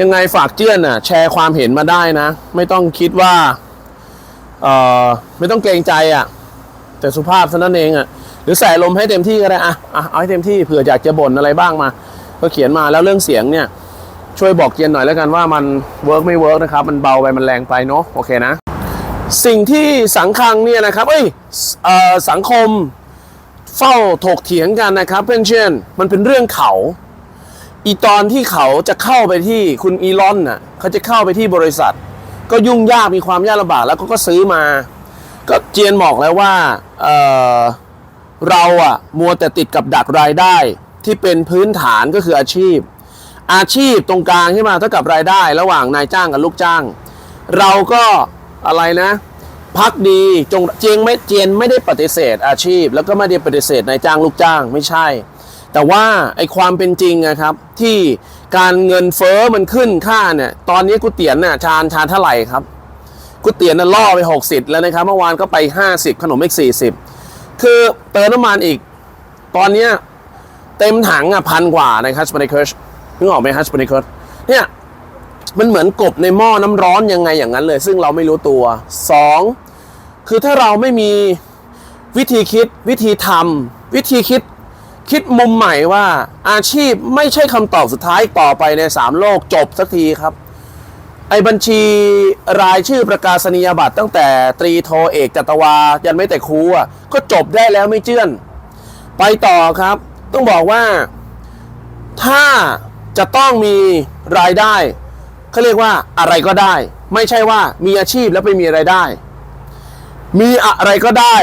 ยังไงฝากเจื้อนน่ะ แชร์ความเห็นมาได้นะ ไม่ต้องคิดว่าเอ่อไม่ต้องเกรงใจอะ แต่สุภาพเท่านั้นเองอะหรือใส่ลมให้เต็มที่ก็ได้อะอะเอาให้เต็มที่เผื่ออยากจะบ่นอะไรบ้างมา ก็เขียนมาแล้วเรื่องเสียงเนี่ย ช่วยบอกเจียนหน่อยแล้วกันว่ามันเวิร์กไม่เวิร์กนะครับ มันเบาไปมันแรงไปเนาะโอเคนะ สิ่งที่สังคังเนี่ยนะครับเอ้ยเอ่อสังคมเฝ้าถกเถียงกันนะครับเพื่อนเช่นมันเป็นเรื่องเขา อีตอนที่เขาจะเข้าไปที่คุณอีลอนน่ะเขาจะเข้าไปที่บริษัท ก็ยุ่งยากมีความยากลำบากแล้วก็ก็ซื้อมา ก็เจียนบอกแล้วว่าเออเราอะมัวแต่ติดกับดักรายได้ที่เป็นพื้นฐานก็คืออาชีพ อาชีพตรงกลางที่มาเท่ากับรายได้ ระหว่างนายจ้างกับลูกจ้าง เราก็อะไรนะพักดีจงเจียงไม่เจียนไม่ได้ปฏิเสธอาชีพ แล้วก็ไม่ได้ปฏิเสธนายจ้างลูกจ้างไม่ใช่ แต่ว่าไอความเป็นจริงนะครับ ที่การเงินเฟอ้อมันขึ้นค่าเนี่ย ตอนนี้ก๋วยเตี๋ยวน่ะชานชานเท่าไหร่ครับก๋วยเตียวน่ะล่อไป 60 แล้วนะครับ เมื่อวานก็ไป 50 ขนมอีก 40 คือเติมน้ำมันอีก ตอนเนี้ยเต็มถังอะพันกว่านะครับสปนิเคิร์ชนึกออกไหมฮัสปนิเคิร์ชเนี่ยมันเหมือนกบในหม้อน้ำร้อนยังไงอย่างนั้นเลย ซึ่งเราไม่รู้ตัว 2. คือถ้าเราไม่มีวิธีคิดวิธีทำวิธีคิด คิดมุมใหม่ว่าอาชีพไม่ใช่คำตอบสุดท้ายต่อไปในสามโลกจบสักทีครับ ไอ้บัญชีรายชื่อประกาศนียบัตรตั้งแต่ตรีโทเอกจัตวา ยันไม่แต่ครูอะก็จบได้แล้วไม่เจื้อน ไปต่อครับ ต้องบอกว่า ถ้าจะต้องมีรายได้เขาเรียกว่าอะไรก็ได้ ไม่ใช่ว่ามีอาชีพแล้วไปมีรายได้ มีอะไรก็ได้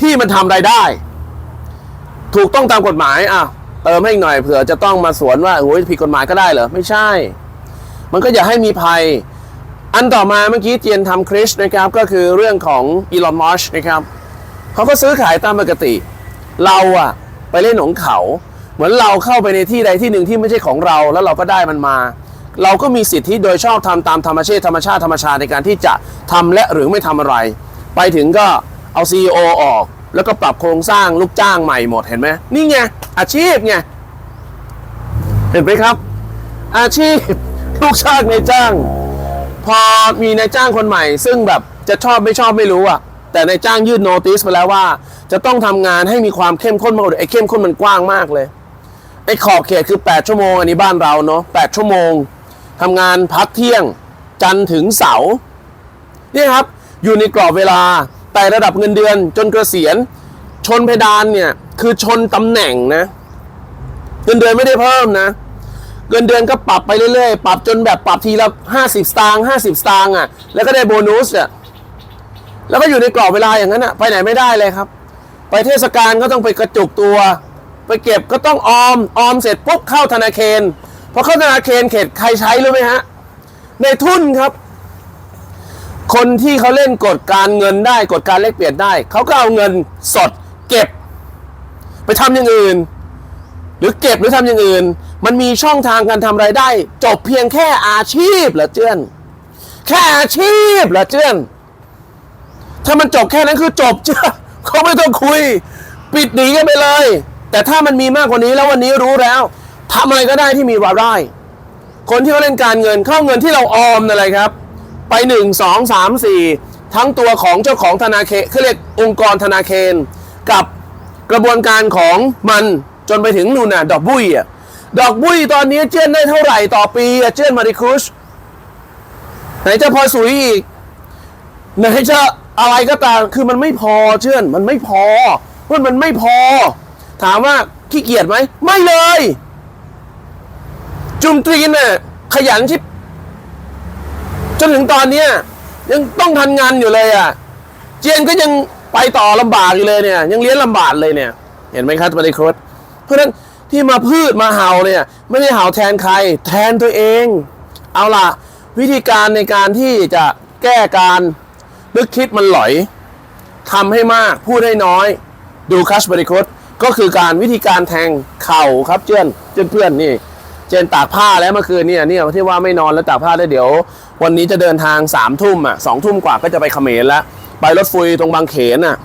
ที่มันทำรายได้ ถูกต้องตามกฎหมายอะเติมให้อีกหน่อยเผื่อจะต้องมาสวนว่าโอ้ยผิดกฎหมายก็ได้เหรอไม่ใช่ มันก็อย่าให้มีภัย อันต่อมาเมื่อกี้เจียนทำคริสนะครับ ก็คือเรื่องของอีลอนมัสนะครับเขาก็ซื้อขายตามปกติ เราอะไปเล่นของเขา เหมือนเราเข้าไปในที่ใดที่หนึ่งที่ไม่ใช่ของเรา แล้วเราก็ได้มันมา เราก็มีสิทธิโดยชอบทำตามธรรมชาติธรรมชาติธรรมชาติในการที่จะทำและหรือไม่ทำอะไร ไปถึงก็เอา CEO ออก แล้วก็ปรับโครงสร้างลูกจ้างใหม่หมดเห็นไหมนี่ไงอาชีพไงเห็นไหมครับ อาชีพลูกจ้างในายจ้าง พอมีนายจ้างคนใหม่ ซึ่งแบบจะชอบไม่ชอบไม่รู้อะแต่นายจ้างยื่นโนติสไปแล้วว่า จะต้องทำงานให้มีความเข้มข้นมากกว่าเดิมไอ้เข้มข้นมันกว้างมากเลยไอ้ขอบเขตคือ 8 ชั่วโมงอันนี้บ้านเราเนาะ8ชั่วโมงทำงานพักเที่ยง จันทร์ถึงเสาร์นี่ครับอยู่ในกรอบเวลา แต่ระดับเงินเดือนจนเกษียณ ชนเพดานเนี่ยคือชนตำแหน่งนะ เงินเดือนไม่ได้เพิ่มนะ เงินเดือนก็ปรับไปเรื่อยๆ ปรับจนแบบปรับทีละ50สตางค์50สตางค์อะ แล้วก็ได้โบนัสอะแล้วก็อยู่ในกรอบเวลาอย่างนั้นอะ ไปไหนไม่ได้เลยครับ ไปเทศกาลก็ต้องไปกระจุกตัว ไปเก็บก็ต้องออม ออมเสร็จปุ๊บเข้าธนาคารพอเข้าธนาคารเขตใครใช้รู้ไหมฮะ ในทุนครับ คนที่เขาเล่นกฎการเงินได้กฎการเลขเปลี่ยนได้ เขาก็เอาเงินสดเก็บ ไปทำอย่างอื่น หรือเก็บหรือทำอย่างอื่น มันมีช่องทางการทำไรายได้ จบเพียงแค่อาชีพเหรอเจื้อน แค่อาชีพเหรอเจื้อน ถ้ามันจบแค่นั้นคือจบเจื้อนเขาไม่ต้องคุย ปิดหนีกันไปเลย แต่ถ้ามันมีมากกว่านี้แล้ววันนี้รู้แล้วทำอะไรก็ได้ที่มีรายได้ คนที่เขาเล่นการเงินเข้าเงินที่เราออมนั่นแหละครับ ไปหนึ่งสองสามสี่ทั้งตัวของเจ้าของธนาคารเขาเรียกองค์กรธนาคารกับกระบวนการของมันจนไปถึงนู่นน่ะดอกบุ้ยอะดอกบุ้ยตอนนี้เจี้ยนได้เท่าไหร่ต่อปีอะเจี้ยนมาริคุชไหนจะพอสุยอีกไหนจะอะไรก็ตามคือมันไม่พอเชื่อนมันไม่พอเพราะมันไม่พอ ถามว่าขี้เกียจไหม ไม่เลย จุมตรีนน่ะขยันชิบ จนถึงตอนเนี้ยยังต้องทันงานอยู่เลยอะ เจียนก็ยังไปต่อลำบากอยู่เลยเนี่ย ยังเลี้ยงลำบากเลยเนี่ย เห็นไหมครับบริครสเพราะฉะนั้นที่มาพืชมาเห่าเนี่ย ไม่ได้เห่าแทนใคร แทนตัวเอง เอาล่ะ วิธีการในการที่จะแก้การนึกคิดมันหลอยทำให้มากพูดให้น้อย ดูคัชบริครสก็คือการวิธีการแทงเข่าครับเจือนเจือนเพื่อนนี่ เจนตากผ้าแล้วเมื่อคืนเนี่ยเนี่ยที่ว่าไม่นอนแล้วตากผ้าได้เดี๋ยว วันนี้จะเดินทางสามทุ่มอะสองทุ่มกว่าก็จะไปเขมรแล้ว ไปรถฟุยตรงบางเขนอะ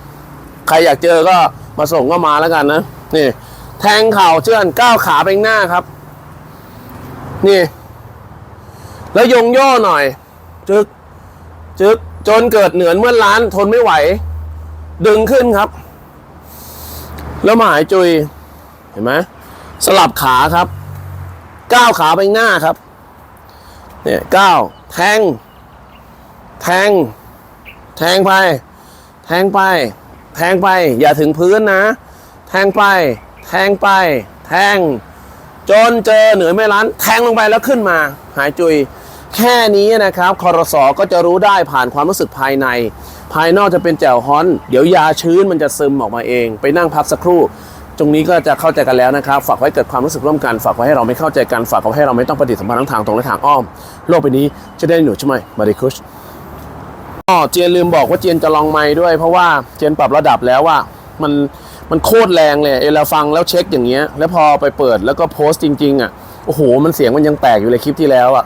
ใครอยากเจอก็มาส่งก็มาแล้วกันนะนี่ แทงเข่าเชื่อนก้าวขาไปหน้าครับ นี่ แล้วยงย่อหน่อย จึกจึกจนเกิดเหนือนเมื่อล้านทนไม่ไหว ดึงขึ้นครับ แล้วมาหายจุย เห็นไหมสลับขาครับ ก้าวขาไปหน้าครับ เนี่ยก้าวแทง แทง แทงไป แทงไป แทงไป อย่าถึงพื้นนะ แทงไป แทงไป แทง จนเจอเหนือไม่ล้าน แทงลงไปแล้วขึ้นมา หายจุย แค่นี้นะครับคอรสอก็จะรู้ได้ผ่านความรู้สึกภายใน ภายนอกจะเป็นแจ่วฮ้อน เดี๋ยวยาชื้นมันจะซึมออกมาเอง ไปนั่งพักสักครู่ ตรงนี้ก็จะเข้าใจกันแล้วนะครับ ฝากไว้เกิดความรู้สึกร่วมกัน ฝากไว้ให้เราไม่เข้าใจกัน ฝากไว้ให้เราไม่ต้องปฏิสัมพันธ์ทั้งทางตรงและทางอ้อม โลกใบนี้จะได้หนูใช่ไหมมาริคุชอ๋อเจียนลืมบอกว่าเจียนจะลองไม้ด้วย เพราะว่าเจียนปรับระดับแล้วว่ามันมันโคตรแรงเลยเอเราฟังแล้วเช็คอย่างเงี้ย แล้วพอไปเปิดแล้วก็โพสต์จริงๆอะ โอ้โห มันเสียงมันยังแตกอยู่เลยคลิปที่แล้วอะ